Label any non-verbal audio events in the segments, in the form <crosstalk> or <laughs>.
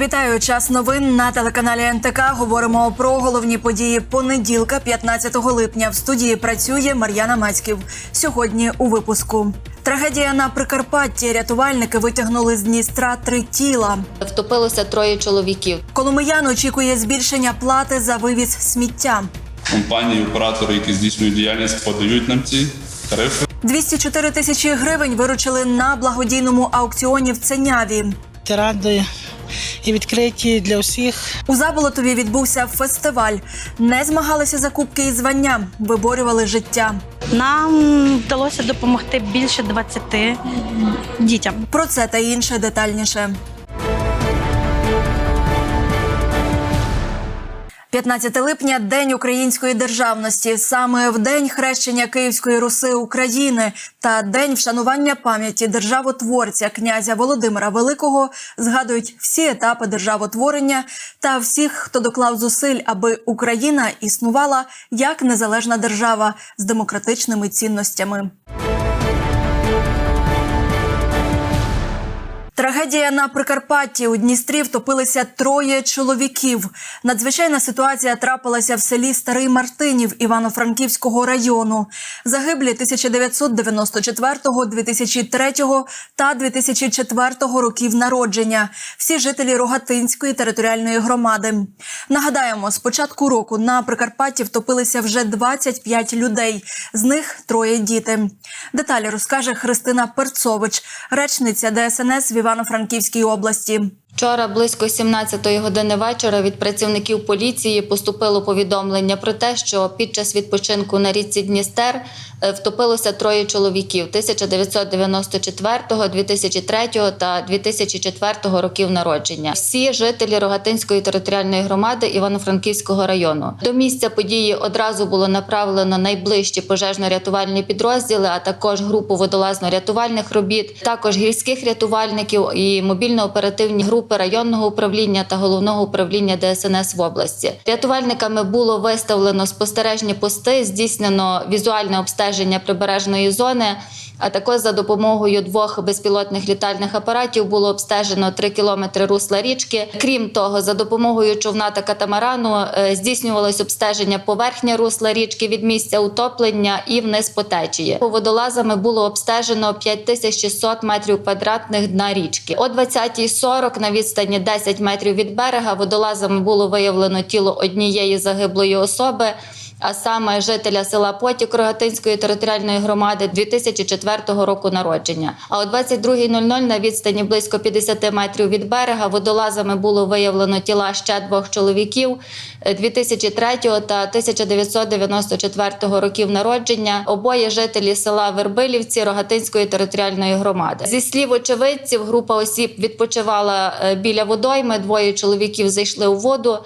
Вітаю час новин на телеканалі НТК. Говоримо про головні події понеділка, 15 липня. В студії працює Мар'яна Мацьків. Сьогодні у випуску. Трагедія на Прикарпатті. Рятувальники витягнули з Дністра три тіла. Втопилося троє чоловіків. Коломиян очікує збільшення плати за вивіз сміття. компанії, оператори, які здійснюють діяльність, подають нам ці тарифи. 204 тисячі гривень виручили на благодійному аукціоні в Ценяві. ради і відкриті для усіх. У Заболотові відбувся фестиваль. Не змагалися за кубки і звання, виборювали життя. Нам вдалося допомогти більше 20 дітям. Про це та інше детальніше. 15 липня День української державності, саме в день хрещення Київської Руси України та день вшанування пам'яті державотворця князя Володимира Великого згадують всі етапи державотворення та всіх, хто доклав зусиль, аби Україна існувала як незалежна держава з демократичними цінностями. Трагедія на Прикарпатті у Дністрі втопилися троє чоловіків. Надзвичайна ситуація трапилася в селі Старий Мартинів Івано-Франківського району. Загиблі 1994, 2003 та 2004 років народження. Всі жителі Рогатинської територіальної громади. Нагадаємо, з початку року на Прикарпатті втопилися вже 25 людей. З них троє діти. Деталі розкаже Христина Перцович, речниця ДСНС в Івано-Франківській області. Вчора близько 17-ї години вечора від працівників поліції поступило повідомлення про те, що під час відпочинку на річці Дністер е, втопилося троє чоловіків 1994, 2003 та 2004 років народження. Всі жителі Рогатинської територіальної громади Івано-Франківського району. До місця події одразу було направлено найближчі пожежно-рятувальні підрозділи, а також групу водолазно-рятувальних робіт, також гірських рятувальників і мобільно-оперативні групи районного управління та головного управління ДСНС в області. Рятувальниками було виставлено спостережні пости, здійснено візуальне обстеження прибережної зони. А також за допомогою двох безпілотних літальних апаратів було обстежено 3 кілометри русла річки. Крім того, за допомогою човна та катамарану е, здійснювалось обстеження поверхня русла річки від місця утоплення і вниз по течії. Водолазами було обстежено 5600 метрів квадратних дна річки. О 20.40 на відстані 10 метрів від берега. Водолазами було виявлено тіло однієї загиблої особи а саме жителя села Потік Рогатинської територіальної громади 2004 року народження. А о 22.00 на відстані близько 50 метрів від берега водолазами було виявлено тіла ще двох чоловіків е, 2003 та 1994 років народження. Обоє жителі села Вербилівці Рогатинської територіальної громади. Зі слів очевидців, група осіб відпочивала е, біля водойми. Двоє чоловіків зайшли у воду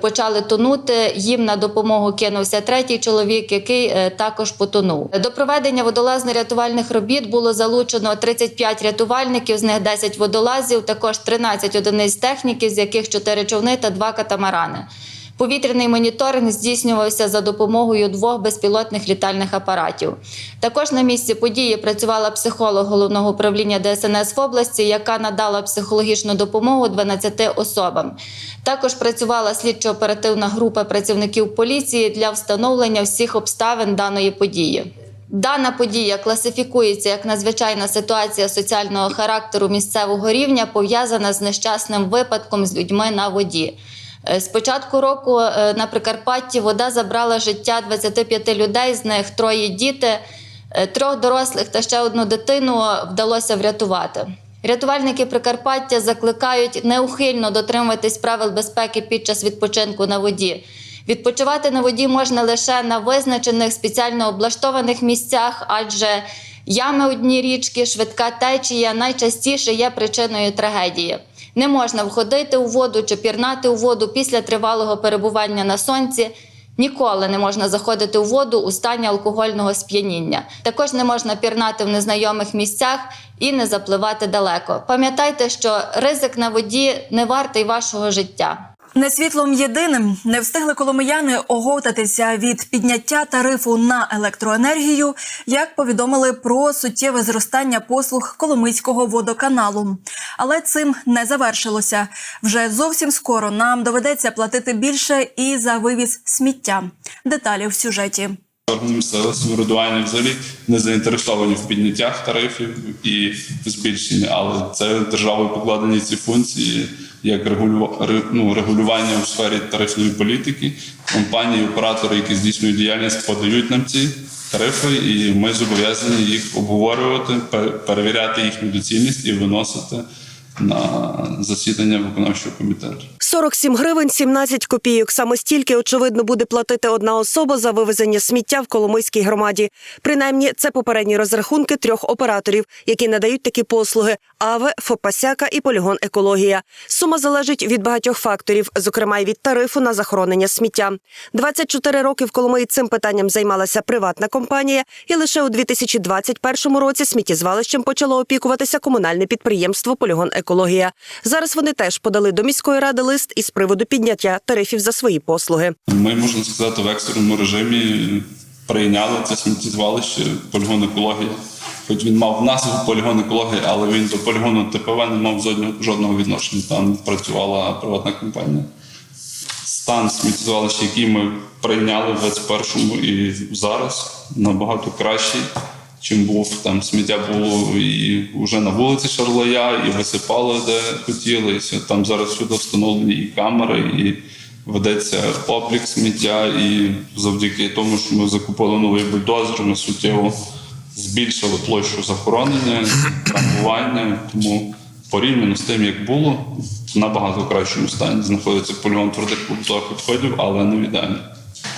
почали тонути. Їм на допомогу кинувся третій чоловік, який е, також потонув. До проведення водолазно-рятувальних робіт було залучено 35 рятувальників, з них 10 водолазів, також 13 одиниць техніки, з яких 4 човни та 2 катамарани. Повітряний моніторинг здійснювався за допомогою двох безпілотних літальних апаратів. Також на місці події працювала психолог головного управління ДСНС в області, яка надала психологічну допомогу 12 особам. Також працювала слідчо-оперативна група працівників поліції для встановлення всіх обставин даної події. Дана подія класифікується як надзвичайна ситуація соціального характеру місцевого рівня, пов'язана з нещасним випадком з людьми на воді. Е, З початку року е, на Прикарпатті вода забрала життя 25 людей, з них троє діти, е, трьох дорослих та ще одну дитину вдалося врятувати. Рятувальники Прикарпаття закликають неухильно дотримуватись правил безпеки під час відпочинку на воді. Відпочивати на воді можна лише на визначених спеціально облаштованих місцях, адже ями у дні річки, швидка течія найчастіше є причиною трагедії. Не можна входити у воду чи пірнати у воду після тривалого перебування на сонці. Ніколи не можна заходити у воду у стані алкогольного сп'яніння. Також не можна пірнати в незнайомих місцях і не запливати далеко. Пам'ятайте, що ризик на воді не вартий вашого життя. Не світлом єдиним не встигли коломияни оготатися від підняття тарифу на електроенергію, як повідомили про суттєве зростання послуг Коломийського водоканалу. Але цим не завершилося. Вже зовсім скоро нам доведеться платити більше і за вивіз сміття. Деталі в сюжеті. Органи місцевого самоврядування взагалі не заінтересовані в підняттях тарифів і в збільшенні, але це державою покладені ці функції як ну, регулювання у сфері тарифної політики. Компанії, оператори, які здійснюють діяльність, подають нам ці тарифи, і ми зобов'язані їх обговорювати, пе- перевіряти їхню доцільність і виносити на засідання виконавчого комітету. 47 гривень 17 копійок. Саме стільки, очевидно, буде платити одна особа за вивезення сміття в Коломийській громаді. Принаймні, це попередні розрахунки трьох операторів, які надають такі послуги: АВЕ, ФОПАСЯКа і Полігон Екологія. Сума залежить від багатьох факторів, зокрема й від тарифу на захоронення сміття. 24 роки в Коломиї цим питанням займалася приватна компанія, і лише у 2021 році сміттєзвалищем почало опікуватися комунальне підприємство Полігон Екологія. Зараз вони теж подали до міської ради лист із приводу підняття тарифів за свої послуги. Ми, можна сказати, в екстреному режимі прийняли це сміттєзвалище полігон екології. Хоч він мав назву полігон екології, але він до полігону ТПВ не мав жодного- відношення. Там працювала приватна компанія. Стан сміттєзвалища, який ми прийняли в 21-му і зараз, набагато кращий, чим був. Там сміття було і вже на вулиці Шарлая, і висипали де хотіли. Там зараз всюди встановлені і камери, і ведеться облік сміття. І завдяки тому, що ми закупили новий бульдозер, ми суттєво збільшили площу захоронення, трамбування. Тому порівняно з тим, як було, в набагато кращому стані знаходиться полігон твердих побутових відходів, але не в ідеалі.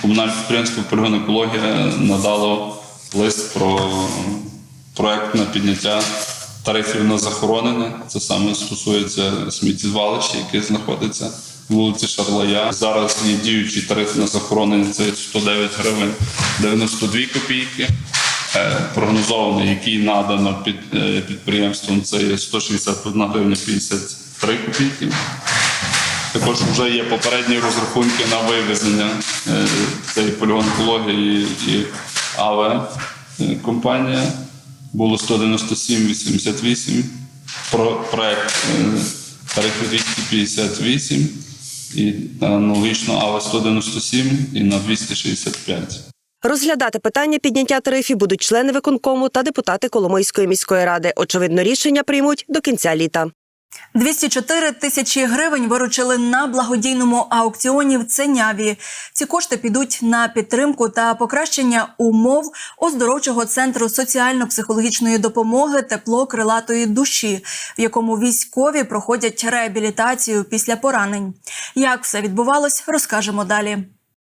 Комунальне підприємство полігон екологія надало лист про проект на підняття тарифів на захоронення. Це саме стосується сміттєзвалища, яке знаходиться вулиці Шарлая. Зараз є діючий тариф на захоронення це 109 гривень 92 копійки. Е, Прогнозований, який надано під е, підприємством, це є 161 гривня 53 копійки. Також вже є попередні розрахунки на вивезення е, цієї полігон екології і АВ компанія. Було 197,88. Про проект тарифу 258 і аналогічно АВ 197 і на 265. Розглядати питання підняття тарифів будуть члени виконкому та депутати Коломийської міської ради. Очевидно, рішення приймуть до кінця літа. 204 тисячі гривень виручили на благодійному аукціоні в Ценяві. Ці кошти підуть на підтримку та покращення умов оздоровчого центру соціально-психологічної допомоги тепло крилатої душі, в якому військові проходять реабілітацію після поранень. Як все відбувалось, розкажемо далі.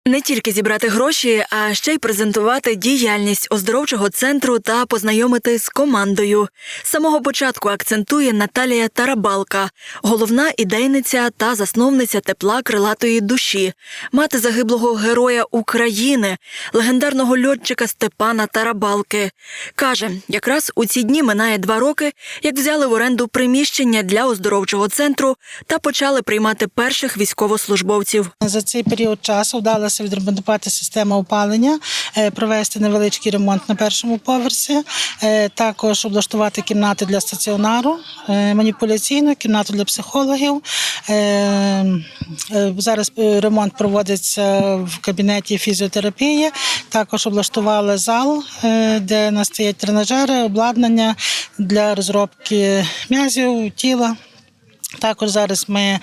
Не тільки зібрати гроші, а ще й презентувати діяльність оздоровчого центру та познайомити з командою. З самого початку акцентує Наталія Тарабалка, головна ідейниця та засновниця тепла крилатої душі, мати загиблого героя України, легендарного льотчика Степана Тарабалки. Каже, якраз у ці дні минає два роки, як взяли в оренду приміщення для оздоровчого центру та почали приймати перших військовослужбовців. За цей період часу вдалося відремонтувати систему опалення, е, провести невеличкий ремонт на першому поверсі, е, також облаштувати кімнати для стаціонару, е, маніпуляційну, кімнату для психологів. Зараз ремонт проводиться в кабінеті фізіотерапії. Також облаштували зал, де у тренажери, обладнання для розробки м'язів, тіла. Також зараз ми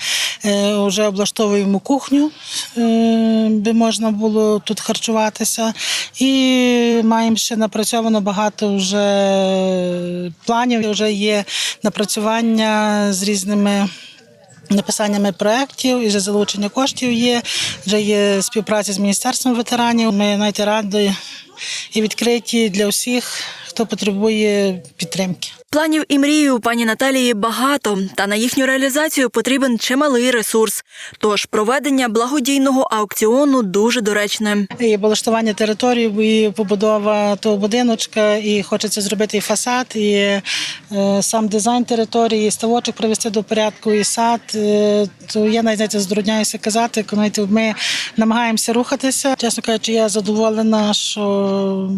е, вже облаштовуємо кухню, е, де можна було тут харчуватися. І маємо ще напрацьовано багато вже планів. Вже є напрацювання з різними. Написаннями проєктів і вже залучення коштів є, вже є співпраця з міністерством ветеранів. Ми навіть раді і відкриті для всіх, хто потребує підтримки. Планів і мрії у пані Наталії багато, та на їхню реалізацію потрібен чималий ресурс. Тож проведення благодійного аукціону дуже доречне. І облаштування території, і побудова того будиночка, і хочеться зробити і фасад, і е, сам дизайн території, і ставочок привести до порядку, і сад. Е, то я навіть знаєте, затрудняюся казати, коли ми намагаємося рухатися. Чесно кажучи, я задоволена, що.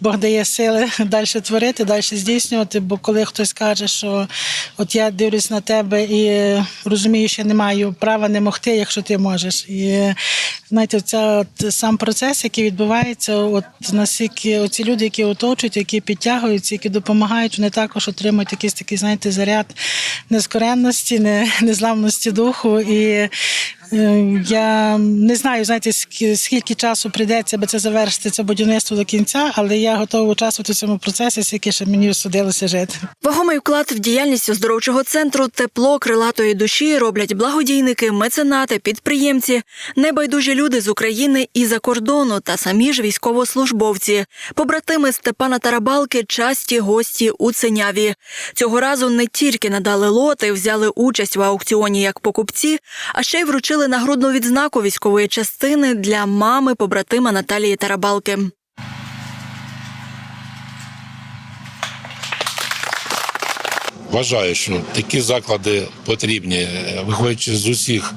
Бог дає сили <laughs> далі творити, далі здійснювати. Бо коли хтось каже, що от я дивлюсь на тебе і розумію, що не маю права не могти, якщо ти можеш. І знаєте, от сам процес, який відбувається, от наскільки оці люди, які оточують, які підтягуються, які допомагають, вони також отримують якийсь такий, знаєте, заряд нескоренності, не, незламності духу. І я не знаю, знаєте, скільки часу прийдеться, аби це завершити це будівництво до кінця, але я готова участвувати в цьому процесі, скільки ще мені судилося жити. Вагомий вклад в діяльність оздоровчого центру тепло крилатої душі роблять благодійники, меценати, підприємці, небайдужі люди з України і за кордону та самі ж військовослужбовці. Побратими Степана Тарабалки часті гості у Ценяві. Цього разу не тільки надали лоти, взяли участь в аукціоні як покупці, а ще й вручили нагрудну відзнаку військової частини для мами побратима Наталії Тарабалки. Вважаю, що такі заклади потрібні, е, виходячи з усіх,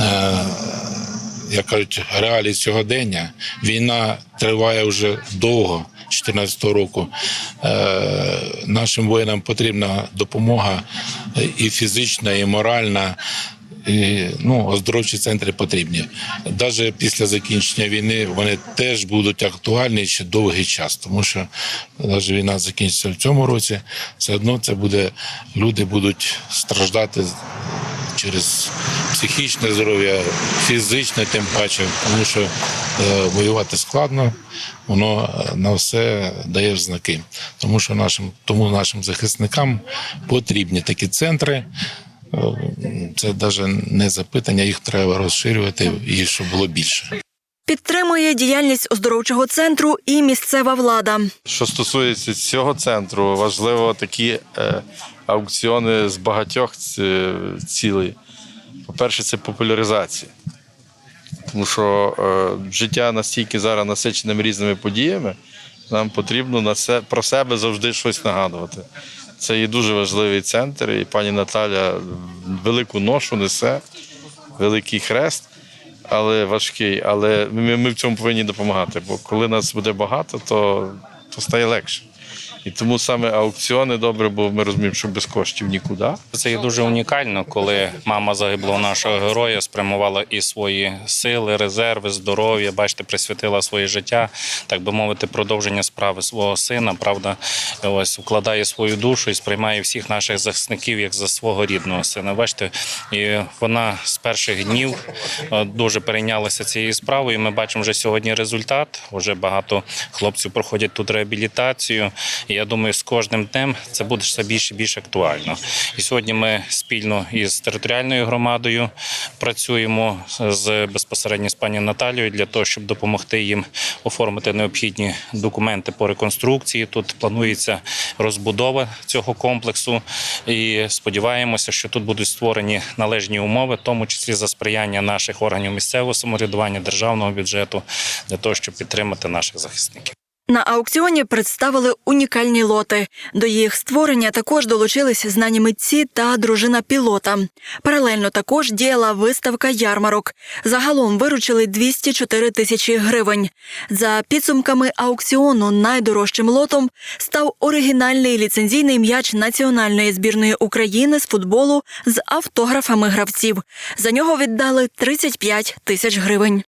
е, як кажуть, реалій сьогодення. Війна триває вже довго, з 2014 року. Е, Нашим воїнам потрібна допомога і фізична, і моральна. Ну, оздоровчі центри потрібні. Навіть після закінчення війни вони теж будуть актуальні ще довгий час, тому що навіть війна закінчиться в цьому році, все одно це буде люди будуть страждати через психічне здоров'я, фізичне, тим паче, тому що е, воювати складно, воно е, на все дає знаки. Тому що нашим, тому нашим захисникам потрібні такі центри. Е, Це навіть не запитання, їх треба розширювати і щоб було більше. Підтримує діяльність оздоровчого центру і місцева влада. Що стосується цього центру, важливо такі е, аукціони з багатьох цілей. По-перше, це популяризація. Тому що е, життя настільки зараз насиченим різними подіями, нам потрібно на це, про себе завжди щось нагадувати. Це є дуже важливий центр, і пані Наталя велику ношу несе, великий хрест, але важкий. Але ми, ми в цьому повинні допомагати. Бо коли нас буде багато, то, то стає легше. І тому саме аукціони добре, бо ми розуміємо, що без коштів нікуди. Це є дуже унікально, коли мама загиблого нашого героя спрямувала і свої сили, резерви, здоров'я, бачите, присвятила своє життя, так би мовити, продовження справи свого сина. Правда, ось вкладає свою душу і сприймає всіх наших захисників як за свого рідного сина. Бачите, і вона з перших днів е, дуже перейнялася цією справою. Ми бачимо вже сьогодні результат. Уже багато хлопців проходять тут реабілітацію. Я думаю, з кожним днем це буде все більше і більш актуально. І сьогодні ми спільно із територіальною громадою працюємо з безпосередньо з пані Наталією для того, щоб допомогти їм оформити необхідні документи по реконструкції. Тут планується розбудова цього комплексу, і сподіваємося, що тут будуть створені належні умови, в тому числі за сприяння наших органів місцевого самоврядування, державного бюджету, для того, щоб підтримати наших захисників. На аукціоні представили унікальні лоти. До їх створення також долучилися знані митці та дружина пілота. Паралельно також діяла виставка ярмарок. Загалом виручили 204 тисячі гривень. За підсумками аукціону найдорожчим лотом став оригінальний ліцензійний м'яч національної збірної України з футболу з автографами гравців. За нього віддали 35 тисяч гривень.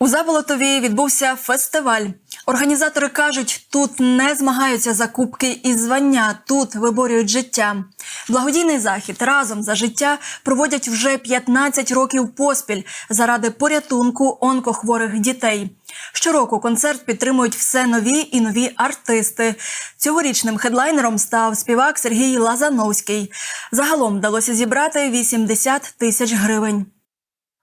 У Заболотові відбувся фестиваль. Організатори кажуть, тут не змагаються за кубки і звання, тут виборюють життя. Благодійний захід разом за життя проводять вже 15 років поспіль заради порятунку онкохворих дітей. Щороку концерт підтримують все нові і нові артисти. Цьогорічним хедлайнером став співак Сергій Лазановський. Загалом вдалося зібрати 80 тисяч гривень.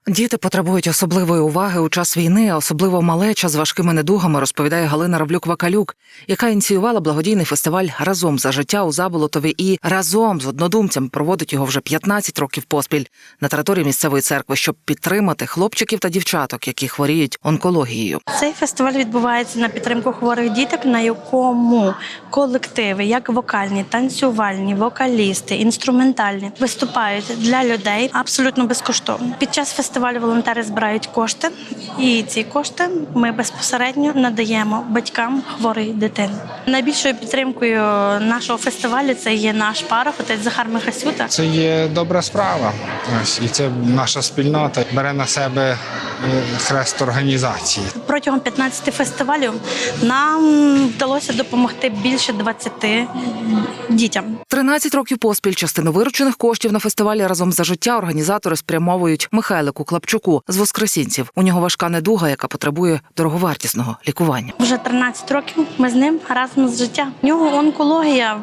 Діти потребують особливої уваги у час війни, особливо малеча з важкими недугами, розповідає Галина Равлюк-Вакалюк, яка ініціювала благодійний фестиваль разом за життя у Заболотові і разом з однодумцями проводить його вже 15 років поспіль на території місцевої церкви, щоб підтримати хлопчиків та дівчаток, які хворіють онкологією. Цей фестиваль відбувається на підтримку хворих діток, на якому колективи, як вокальні, танцювальні, вокалісти, інструментальні, виступають для людей абсолютно безкоштовно. Під час фестивалю волонтери збирають кошти, і ці кошти ми безпосередньо надаємо батькам хворої дитини. Найбільшою підтримкою нашого фестивалю це є наш параф, отець Захар Михасюта. Це є добра справа. Ось і це наша спільнота бере на себе е, хрест організації. Протягом 15 фестивалів нам вдалося допомогти більше 20 дітям. 13 років поспіль частину виручених коштів на фестивалі разом за життя організатори спрямовують Михайлику Клапчуку з Воскресінців. У нього важка недуга, яка потребує дороговартісного лікування. Вже 13 років ми з ним разом з життя. У нього онкологія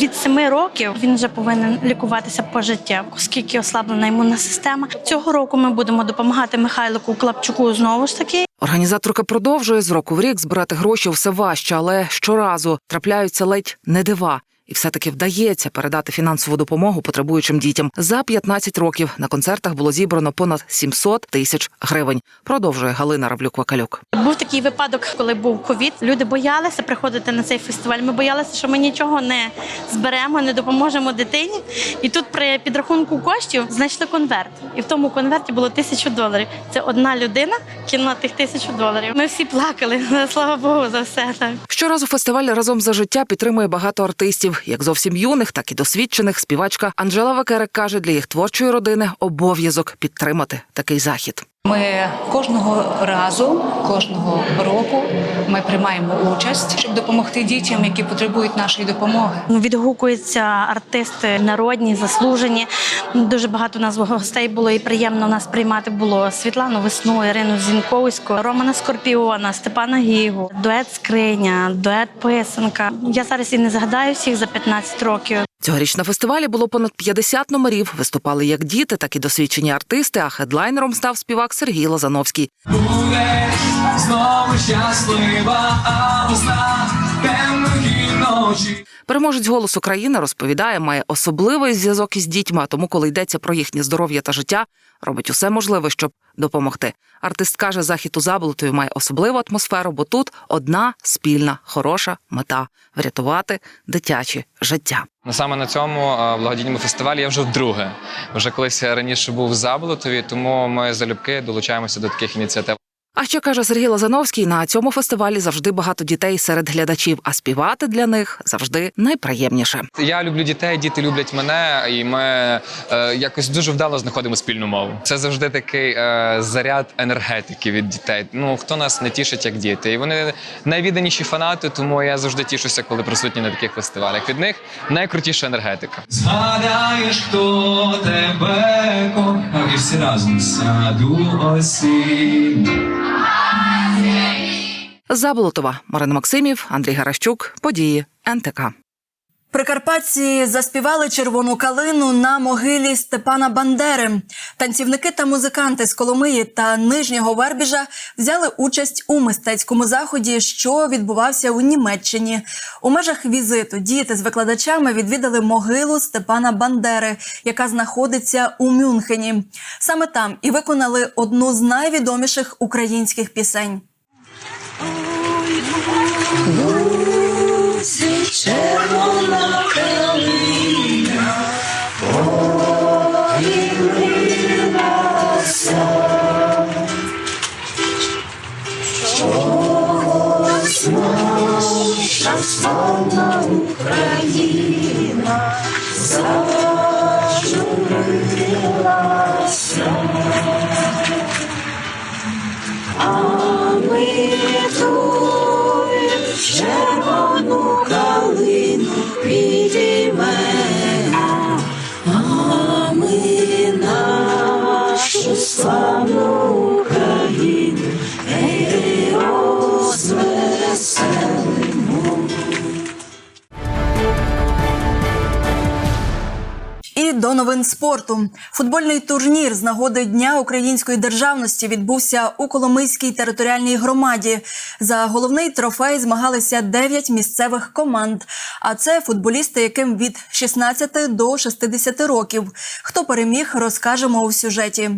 від 7 років. Він вже повинен лікуватися пожиттєво, оскільки ослаблена імунна система. Цього року ми будемо допомагати Михайлику Клапчуку знову ж таки. Організаторка продовжує з року в рік збирати гроші все важче, але щоразу трапляються ледь не дива. І все-таки вдається передати фінансову допомогу потребуючим дітям. За 15 років на концертах було зібрано понад 700 тисяч гривень. Продовжує Галина Равлюк-Вакалюк. Був такий випадок, коли був ковід. Люди боялися приходити на цей фестиваль. Ми боялися, що ми нічого не зберемо, не допоможемо дитині. І тут при підрахунку коштів знайшли конверт. І в тому конверті було тисячу доларів. Це одна людина кинула тих тисячу доларів. Ми всі плакали. <laughs> Слава Богу, за все так. Щоразу фестиваль разом за життя підтримує багато артистів, як зовсім юних, так і досвідчених. Співачка Анжела Вакерек каже, для їх творчої родини обов'язок підтримати такий захід. Ми кожного разу, кожного року ми приймаємо участь, щоб допомогти дітям, які потребують нашої допомоги. Відгукуються артисти народні, заслужені. Дуже багато у нас гостей було і приємно нас приймати було Світлану Весну, Ірину Зінковську, Романа Скорпіона, Степана Гігу, дует Скриня, дует Писанка. Я зараз і не згадаю всіх за 15 років. Цьогоріч на фестивалі було понад 50 номерів. Виступали як діти, так і досвідчені артисти. А хедлайнером став співак Сергій Лазановський. Буде знову щаслива, а весна темної ночі. Переможець голос України розповідає, має особливий зв'язок із дітьми, тому, коли йдеться про їхнє здоров'я та життя, робить усе можливе, щоб допомогти. Артист каже, захід у Заболотові має особливу атмосферу, бо тут одна спільна хороша мета врятувати дитячі життя. Ну, Саме на цьому е, благодійному фестивалі я вже вдруге. Вже колись раніше був в Заболотові, тому ми залюбки долучаємося до таких ініціатив. А ще каже Сергій Лазановський, на цьому фестивалі завжди багато дітей серед глядачів, а співати для них завжди найприємніше. Я люблю дітей, діти люблять мене, і ми е, якось дуже вдало знаходимо спільну мову. Це завжди такий е, заряд енергетики від дітей. Ну хто нас не тішить, як діти, і вони найвідданіші фанати, тому я завжди тішуся, коли присутні на таких фестивалях. Від них найкрутіша енергетика. Згадаєш, хто тебе кохав, і всі разом саду осінь. Заболотова Марина Максимів, Андрій Гаращук. Події НТК. Прикарпатці заспівали червону калину на могилі Степана Бандери. Танцівники та музиканти з Коломиї та Нижнього Вербіжа взяли участь у мистецькому заході, що відбувався у Німеччині. У межах візиту діти з викладачами відвідали могилу Степана Бандери, яка знаходиться у Мюнхені. Саме там і виконали одну з найвідоміших українських пісень. Червона калина І До новин спорту футбольний турнір з нагоди Дня української державності відбувся у Коломийській територіальній громаді. За головний трофей змагалися 9 місцевих команд. А це футболісти, яким від 16 до 60 років. Хто переміг, розкажемо у сюжеті.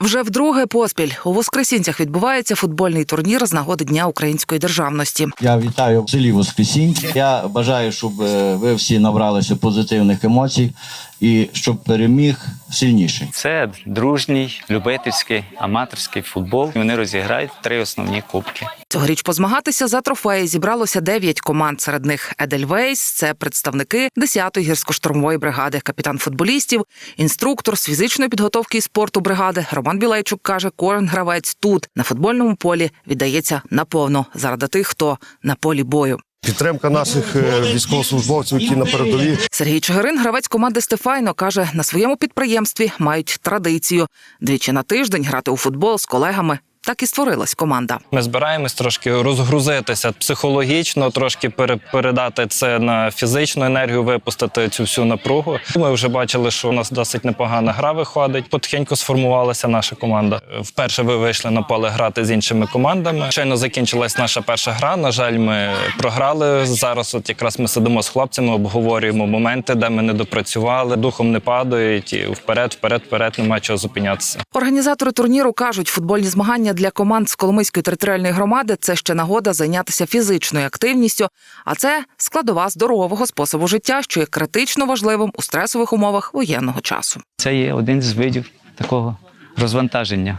Вже вдруге поспіль у Воскресінцях відбувається футбольний турнір з нагоди Дня української державності. Я вітаю в селі Воскресінь. Я бажаю, щоб е, ви всі набралися позитивних емоцій і щоб переміг сильніший. Це дружній, любительський, аматорський футбол. Вони розіграють три основні кубки. Цьогоріч позмагатися за трофеї зібралося дев'ять команд. Серед них Едельвейс, це представники 10-ї гірсько-штурмової бригади, капітан футболістів, інструктор з фізичної підготовки і спорту бригади. Роман Білейчук каже, кожен гравець тут на футбольному полі віддається наповно заради тих, хто на полі бою. Підтримка наших е, військовослужбовців, які на передовій. Сергій Чигирин, гравець команди Стефайно, каже, на своєму підприємстві мають традицію двічі на тиждень грати у футбол з колегами. Так і створилась команда. Ми збираємось трошки розгрузитися психологічно, трошки пере- передати це на фізичну енергію, випустити цю всю напругу. Ми вже бачили, що у нас досить непогана гра виходить. Потихеньку сформувалася наша команда. Вперше ви вийшли на поле грати з іншими командами. Щойно закінчилась наша перша гра. На жаль, ми програли. Зараз, от якраз ми сидимо з хлопцями, обговорюємо моменти, де ми не допрацювали, духом не падають і вперед, вперед, вперед, нема чого зупинятися. Організатори турніру кажуть, футбольні змагання для команд з Коломийської територіальної громади це ще нагода зайнятися фізичною активністю, а це складова здорового способу життя, що є критично важливим у стресових умовах воєнного часу. Це є один з видів такого розвантаження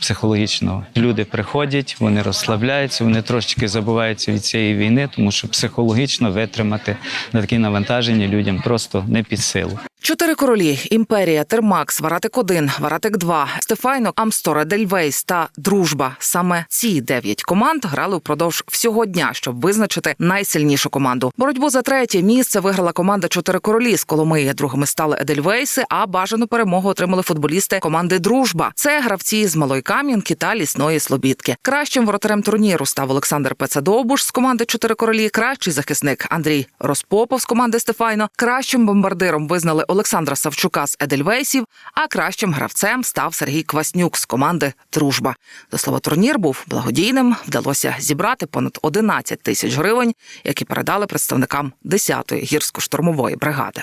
психологічного. Люди приходять, вони розслабляються, вони трошечки забуваються від цієї війни, тому що психологічно витримати на такі навантаження людям просто не під силу. Чотири королі: імперія, Термакс, Варатик 1 Варатик 2 Стефайно, Амстора, Дельвейс та Дружба. Саме ці дев'ять команд грали впродовж всього дня, щоб визначити найсильнішу команду. Боротьбу за третє місце виграла команда Чотири королі з Коломиї. Другими стали Едельвейси, а бажану перемогу отримали футболісти команди Дружба. Це гравці з Малої Кам'янки та Лісної Слобідки. Кращим воротарем турніру став Олександр Пецедовбуш з команди Чотири королі. Кращий захисник Андрій Розпопов з команди Стефайно. Кращим бомбардиром визнали Олександра Савчука з Едельвейсів, а кращим гравцем став Сергій Кваснюк з команди Дружба. До слова, турнір був благодійним. Вдалося зібрати понад 11 тисяч гривень, які передали представникам 10-ї гірсько-штурмової бригади.